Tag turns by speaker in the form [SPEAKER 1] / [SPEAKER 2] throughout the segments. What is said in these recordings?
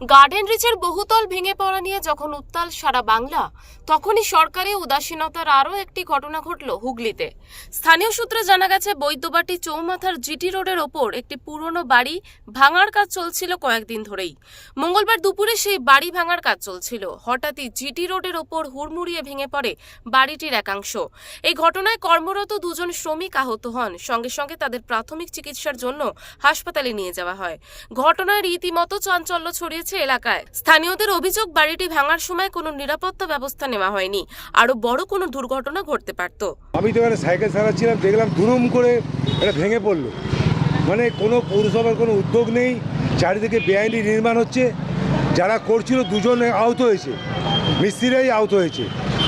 [SPEAKER 1] Garden রিচের বহুতল ভেঙে পড়া নিয়ে যখন উত্তাল সারা বাংলা, তখনই সরকারি উদাসীনতার আরও একটি ঘটনা ঘটল হুগলিতে। স্থানীয় সূত্রে জানা গেছে, বৈদ্যবাটি চৌমাথার জিটি রোডের ওপর একটি পুরনো বাড়ি ভাঙার কাজ চলছিল কয়েকদিন ধরেই। মঙ্গলবার দুপুরে সেই বাড়ি ভাঙার কাজ চলছিল। হঠাৎই জিটি রোডের ওপর হুড়মুড়িয়ে ভেঙে পড়ে বাড়িটির একাংশ। এই ঘটনায় কর্মরত দুজন শ্রমিক আহত হন। সঙ্গে সঙ্গে তাদের প্রাথমিক চিকিৎসার জন্য হাসপাতালে নিয়ে যাওয়া হয়। ঘটনায় রীতিমতো চাঞ্চল্য ছড়িয়েছে এলাকায়। স্থানীয়দের অভিযোগ, বাড়িটি ভাঙার সময় কোনো নিরাপত্তা ব্যবস্থা নেওয়া হয়নি। আরও বড় কোনো দুর্ঘটনা ঘটতে পারত।
[SPEAKER 2] আমি তো এখানে সাইকেল চালাচ্ছিলাম, দেখলাম দুরুম করে এটা ভেঙে পড়ল। মানে কোনো পৌরসভার কোনো উদ্যোগ নেই, চারিদিকে বেআইনি নির্মাণ হচ্ছে। যারা করছিল দুজন আহত হয়েছে, মিস্ত্রিরাই আহত হয়েছে।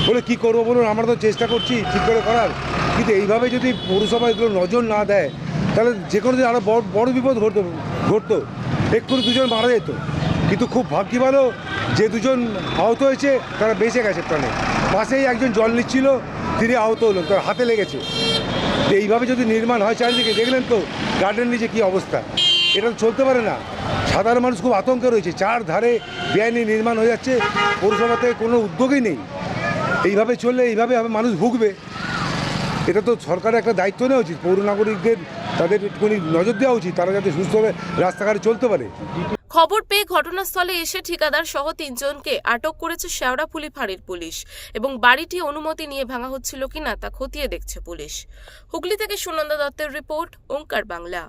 [SPEAKER 2] বলে, কি করব বলুন, আমরা তো চেষ্টা করছি ঠিক করে করার। কিন্তু এইভাবে যদি পৌরসভা এগুলো নজর না দেয়, তাহলে যে কোনো দিন আরও বড় বড় বিপদ ঘটতো ঘটতো। এক্ষুনি দুজন মারা যেত। কিন্তু খুব ভাগ্যি ভালো যে দুজন আহত হয়েছে, তারা বেঁচে গেছে প্রাণে। পাশেই একজন জল নিচ্ছিল, তিনি আহত হলেন, তার হাতে লেগেছে। তো এইভাবে যদি নির্মাণ হয় চারিদিকে, দেখলেন তো গার্ডেন নিচে কী অবস্থা। এটা তো চলতে পারে না। সাধারণ মানুষ খুব আতঙ্কে রয়েছে চার ধারে বেআইনি নির্মাণ হয়ে যাচ্ছে, পৌরসভা থেকে কোনো উদ্যোগই নেই। এইভাবে চললে এইভাবে মানুষ ভুগবে। এটা তো সরকারের একটা দায়িত্ব নেওয়া উচিত, পৌর নাগরিকদের তাদের একটুখানি নজর দেওয়া উচিত, তারা যাতে সুস্থভাবে রাস্তাঘাটে চলতে পারে।
[SPEAKER 1] খবর পেয়ে ঘটনাস্থলে এসে ঠিকাদার সহ তিনজনকে আটক করেছে শেওড়াফুলি ফাঁড়ির পুলিশ এবং বাড়িটি অনুমতি নিয়ে ভাঙা হচ্ছিল কিনা তা খতিয়ে দেখছে পুলিশ। হুগলি থেকে সুনন্দা দত্তের রিপোর্ট, ওঙ্কার বাংলা।